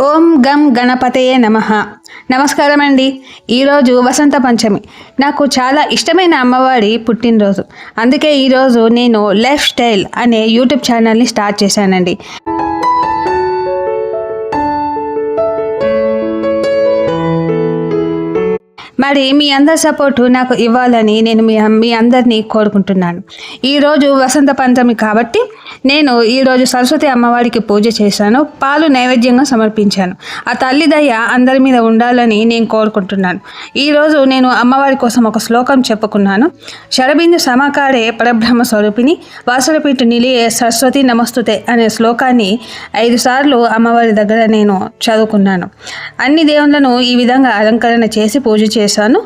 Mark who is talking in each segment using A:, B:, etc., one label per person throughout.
A: ఓం గం గణపతయే నమ. నమస్కారం అండి ఈరోజు వసంత పంచమి. నాకు చాలా ఇష్టమైన అమ్మవారి పుట్టినరోజు. అందుకే ఈరోజు నేను లైఫ్ స్టైల్ అనే యూట్యూబ్ ఛానల్ని స్టార్ట్ చేశానండి. మరి మీ అందరి సపోర్టు నాకు ఇవ్వాలని నేను మీ మీ అందరినీ కోరుకుంటున్నాను. ఈరోజు వసంత పంచమి కాబట్టి నేను ఈరోజు సరస్వతి అమ్మవారికి పూజ చేశాను. పాలు నైవేద్యంగా సమర్పించాను. ఆ తల్లి దయ అందరి మీద ఉండాలని నేను కోరుకుంటున్నాను. ఈరోజు నేను అమ్మవారి కోసం ఒక శ్లోకం చెప్పుకున్నాను. శరబిందు సమాకారే పరబ్రహ్మ స్వరూపిణి వాసరపీఠ నిలియే సరస్వతి నమస్తుతే అనే శ్లోకాన్ని ఐదు సార్లు అమ్మవారి దగ్గర నేను చదువుకున్నాను. అన్ని దేవుళ్ళను ఈ విధంగా అలంకరణ చేసి పూజ చేశాను.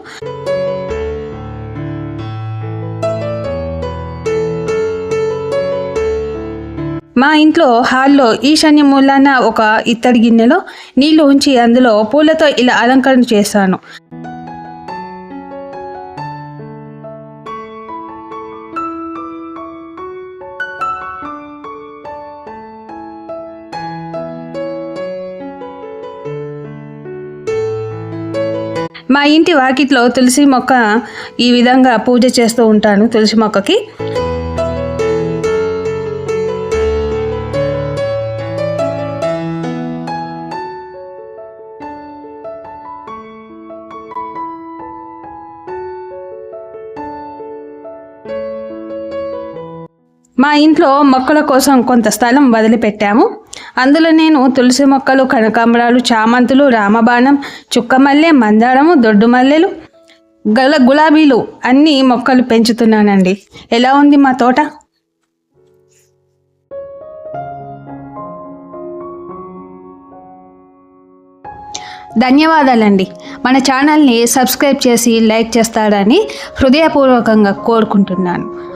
A: మా ఇంట్లో హాల్లో ఈశాన్య మూలాన ఒక ఇత్తడి గిన్నెలో నీళ్ళు ఉంచి అందులో పూలతో ఇలా అలంకరణ చేశాను. మా ఇంటి వాకిట్లో తులసి మొక్క ఈ విధంగా పూజ చేస్తూ ఉంటాను తులసి మొక్కకి. మా ఇంట్లో మొక్కల కోసం కొంత స్థలం వదిలిపెట్టాము. అందులో నేను తులసి మొక్కలు కనకాంబరాలు చామంతులు రామబాణం చుక్కమల్లె మందారము దొడ్డు మల్లెలు గల గులాబీలు అన్ని మొక్కలు పెంచుతున్నానండి. ఎలా ఉంది మా తోట? ధన్యవాదాలండి. మన ఛానల్ని సబ్స్క్రైబ్ చేసి లైక్ చేస్తారని హృదయపూర్వకంగా కోరుకుంటున్నాను.